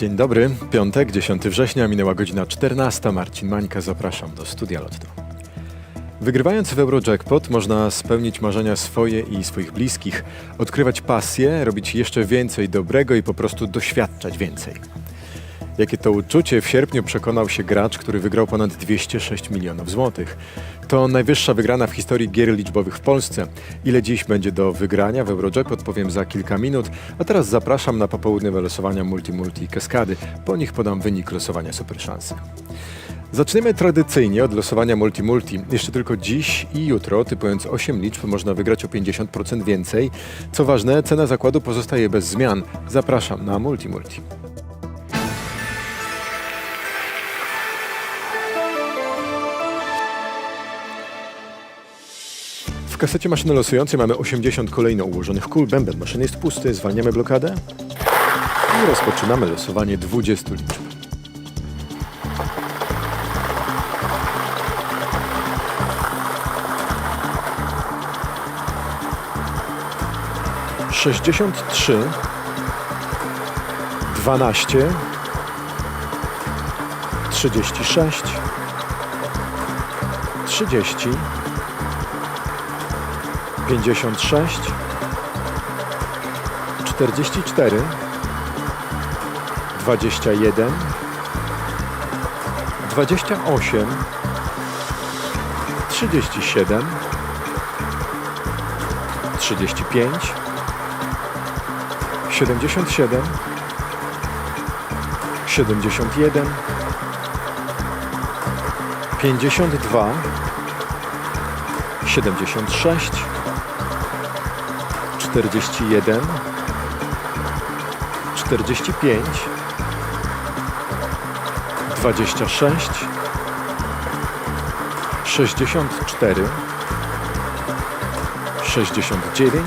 Dzień dobry, piątek, 10 września, minęła godzina 14. Marcin Mańka, zapraszam do Studia Lotto. Wygrywając w Eurojackpot można spełnić marzenia swoje i swoich bliskich, odkrywać pasję, robić jeszcze więcej dobrego i po prostu doświadczać więcej. Jakie to uczucie w sierpniu przekonał się gracz, który wygrał ponad 206 milionów złotych. To najwyższa wygrana w historii gier liczbowych w Polsce. Ile dziś będzie do wygrania w Eurojackpot powiem za kilka minut, a teraz zapraszam na popołudniowe losowania Multi Multi i Kaskady. Po nich podam wynik losowania Super Szansy. Zaczniemy tradycyjnie od losowania Multi Multi. Jeszcze tylko dziś i jutro, typując 8 liczb, można wygrać o 50% więcej. Co ważne, cena zakładu pozostaje bez zmian. Zapraszam na Multi kasecie maszyny losującej mamy 80 kolejno ułożonych kul. Bęben maszyny jest pusty, zwalniamy blokadę i rozpoczynamy losowanie 20 liczb. Sześćdziesiąt trzy, dwanaście, trzydzieści sześć, trzydzieści, 56 44 21 28 37 35 77 71 52 76 41 45 26 64 69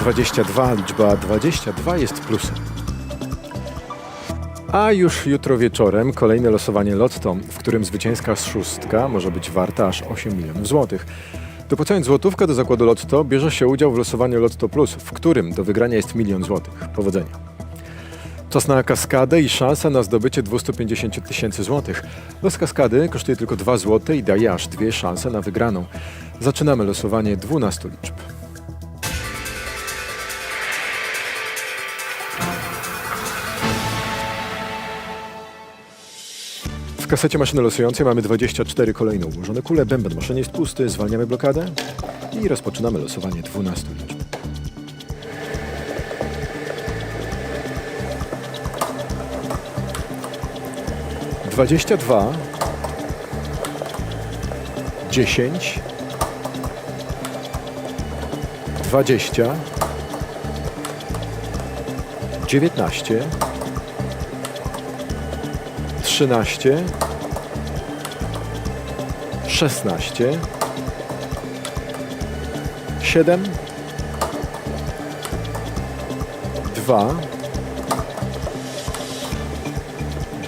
22 liczba 22 jest plusem. A już jutro wieczorem kolejne losowanie lotto, w którym zwycięska szóstka może być warta aż 8 milionów złotych. Dopłacając złotówkę do zakładu Lotto, bierze się udział w losowaniu Lotto Plus, w którym do wygrania jest milion złotych. Powodzenia. Czas na kaskadę i szansa na zdobycie 250 tysięcy złotych. Los kaskady kosztuje tylko 2 złote i daje aż dwie szanse na wygraną. Zaczynamy losowanie 12 liczb. Kasecie maszyny losującej mamy 24 kolejno ułożone kule. Bęben maszyny jest pusty, zwalniamy blokadę i rozpoczynamy losowanie 12 liczb. Dwadzieścia dwa, dziesięć, dwadzieścia, dziewiętnaście, trzynaście, szesnaście, siedem, dwa,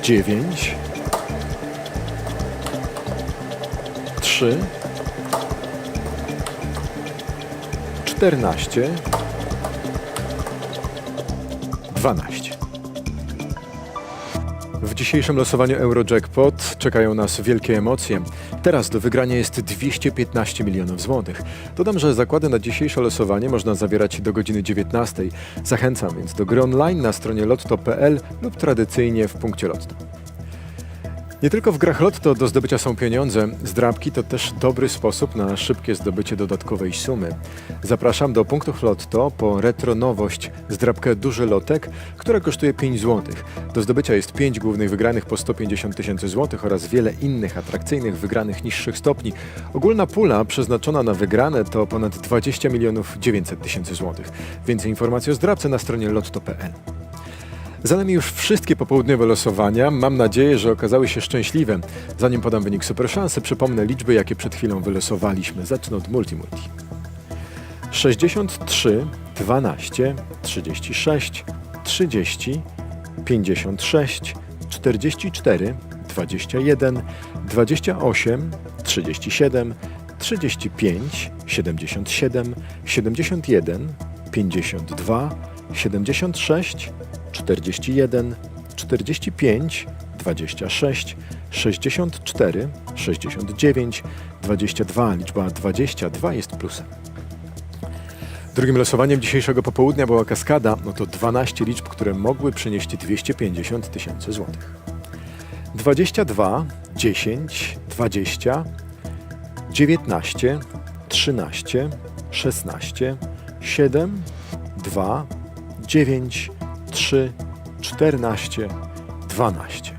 dziewięć, trzy, czternaście, dwanaście. W dzisiejszym losowaniu Eurojackpot czekają nas wielkie emocje. Teraz do wygrania jest 215 milionów złotych. Dodam, że zakłady na dzisiejsze losowanie można zawierać do godziny 19. Zachęcam więc do gry online na stronie lotto.pl lub tradycyjnie w punkcie Lotto. Nie tylko w grach Lotto do zdobycia są pieniądze, zdrabki to też dobry sposób na szybkie zdobycie dodatkowej sumy. Zapraszam do punktów Lotto po retro nowość, zdrabkę Duży Lotek, która kosztuje 5 zł. Do zdobycia jest 5 głównych wygranych po 150 tysięcy złotych oraz wiele innych atrakcyjnych wygranych niższych stopni. Ogólna pula przeznaczona na wygrane to ponad 20 milionów 900 tysięcy złotych. Więcej informacji o zdrabce na stronie lotto.pl. Za nami już wszystkie popołudniowe losowania. Mam nadzieję, że okazały się szczęśliwe. Zanim podam wynik super szansy, przypomnę liczby, jakie przed chwilą wylosowaliśmy. Zacznę od multi multi. 63, 12, 36, 30, 56, 44, 21, 28, 37, 35, 77, 71, 52, 76, 41, 45, 26, 64, 69, 22. Liczba 22 jest plusem. Drugim losowaniem dzisiejszego popołudnia była kaskada. No to 12 liczb, które mogły przynieść 250 tysięcy złotych. 22, 10, 20, 19, 13, 16, 7, 2, 9, 3, 14, 12.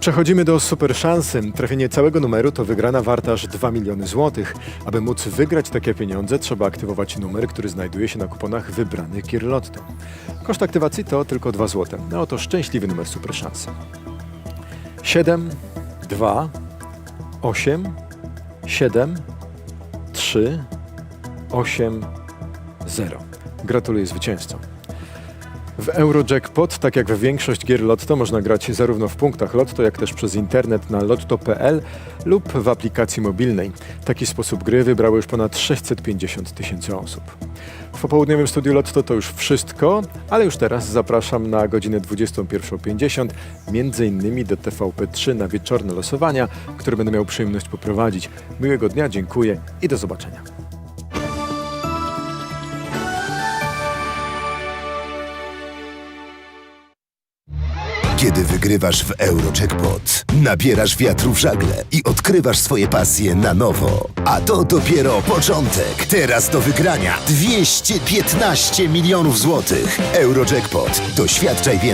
Przechodzimy do super szansy. Trafienie całego numeru to wygrana warta aż 2 miliony złotych. Aby móc wygrać takie pieniądze, trzeba aktywować numer, który znajduje się na kuponach wybranych Gier. Koszt aktywacji to tylko 2 złote. No oto szczęśliwy numer super szansy. 7, 2, 8, 7, 3, 8, 0. Gratuluję zwycięzcom. W Eurojackpot, tak jak w większość gier Lotto, można grać zarówno w punktach Lotto, jak też przez internet na lotto.pl lub w aplikacji mobilnej. Taki sposób gry wybrało już ponad 650 tysięcy osób. W popołudniowym studiu Lotto to już wszystko, ale już teraz zapraszam na godzinę 21.50, między innymi do TVP3 na wieczorne losowania, które będę miał przyjemność poprowadzić. Miłego dnia, dziękuję i do zobaczenia. Kiedy wygrywasz w Eurojackpot, nabierasz wiatru w żagle i odkrywasz swoje pasje na nowo. A to dopiero początek. Teraz do wygrania 215 milionów złotych. Eurojackpot. Doświadczaj więcej.